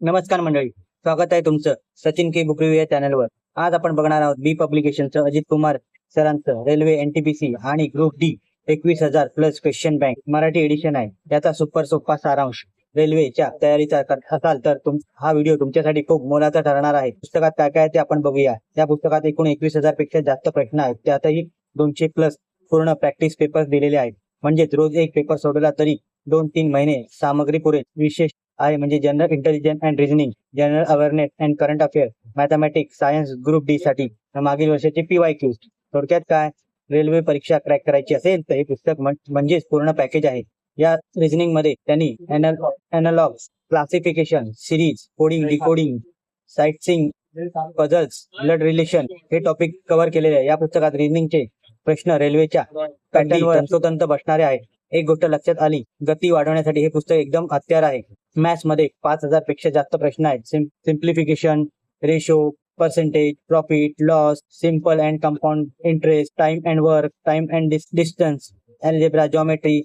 नमस्कार मंडळी स्वागत आहे तुमचं सचिन के बुकरी या चॅनलवर आज आपण बघणार आहोत बी पब्लिकेशनचं अजित कुमार सरांचं रेल्वे एनटीपीसी आणि ग्रुप डी एकवीस हजार plus question bank Marathi edition आहे. याचा सुपर सोपा सारांश रेल्वेच्या तयारीचा करत असाल तर तुम हा व्हिडिओ तुमच्यासाठी खूप मोलाचा ठरणार आहे. पुस्तकात काय काय आहे ते आपण बघूया. या पुस्तकात एकूण एकवीस हजारपेक्षा जास्त प्रश्न आहेत. त्यातही दोनशे प्लस पूर्ण प्रॅक्टिस पेपर्स दिलेले आहेत. म्हणजेच रोज एक पेपर सोडवला तरी दोन तीन महिने सामग्री पुरेल विशेष आहे म्हणजे general intelligence and reasoning general awareness and current affair mathematics science group D साठी. मागील वर्षाचे पीवाय क्यूज थोडक्यात काय? रेल्वे परीक्षा क्रॅक करायची असेल तर हे पुस्तक म्हण- म्हणजेच पूर्ण पॅकेज आहे. या रिझनिंगमध्ये त्यांनी analog classification series coding decoding seating puzzles blood relation हे टॉपिक कव्हर केलेले आहे. या पुस्तकात रिझनिंगचे प्रश्न रेल्वेच्या पॅटर्नवर तंतोतंत बसणारे आहेत. एक गोष्ट लक्षात आली गती वाढवण्यासाठी हे पुस्तक एकदम हत्यार आहे. मॅथ्समध्ये पाच हजारपेक्षा जास्त प्रश्न आहेत. Simplification ratio percentage profit loss simple and compound interest time and work time and distance algebra geometry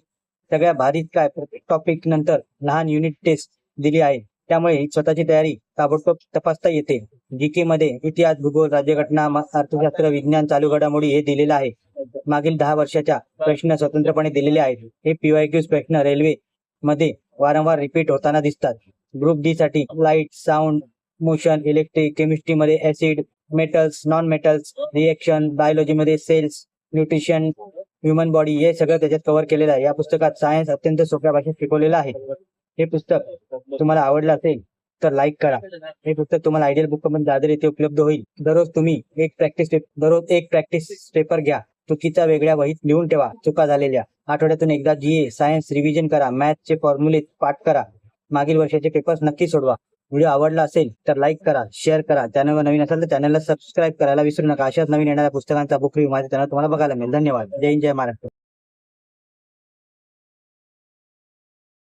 सगळ्या भारीत काय प्रत्येक टॉपिक नंतर लहान युनिट टेस्ट दिली आहे. त्यामुळे स्वतःची तयारी ताबडतोब तपासता येते. जीके मध्ये इतिहास भूगोल राज्यघटना अर्थशास्त्र विज्ञान चालू घडामोडी हे दिलेलं आहे. मागील दहा वर्षाच्या प्रश्न स्वतंत्रपणे दिलेले आहेत. हे पीवायक्यूज प्रश्न रेल्वे मध्ये वारंवार रिपीट होताना दिसतात. ग्रुप डी साठी light sound motion electric chemistry मध्ये acid metals non metals reaction biology मध्ये सेल्स न्यूट्रिशन ह्युमन बॉडी हे सगळं त्याच्यात कव्हर केलेलं आहे. या पुस्तकात सायन्स अत्यंत सोप्या भाषेत शिकवलेलं आहे. हे पुस्तक तुम्हाला आवडलं असेल तर लाईक करा. हे पुस्तक तुम्हाला आयडियल बुकमध्ये दादर येथे उपलब्ध होईल. दररोज तुम्ही एक प्रॅक्टिस दररोज एक प्रॅक्टिस पेपर घ्या. चुकीचा वेगळ्या वहीत लिहून ठेवा. चुका झालेल्या. आठवड्यातून एकदा जीए सायन्स रिव्हिजन करा. मॅथचे फॉर्म्युले पाठ करा. मागील वर्षाचे पेपर्स नक्की सोडवा. व्हिडिओ आवडला असेल तर लाईक करा शेअर करा. चॅनलवर नवीन असेल तर चॅनलला सबस्क्राईब करायला विसरू नका. अशाच नवीन येणाऱ्या पुस्तकांचा बुक रिव्ह्यू माझ्या चॅनल तुम्हाला बघायला मिळेल. धन्यवाद. जय हिंद जय महाराष्ट्र.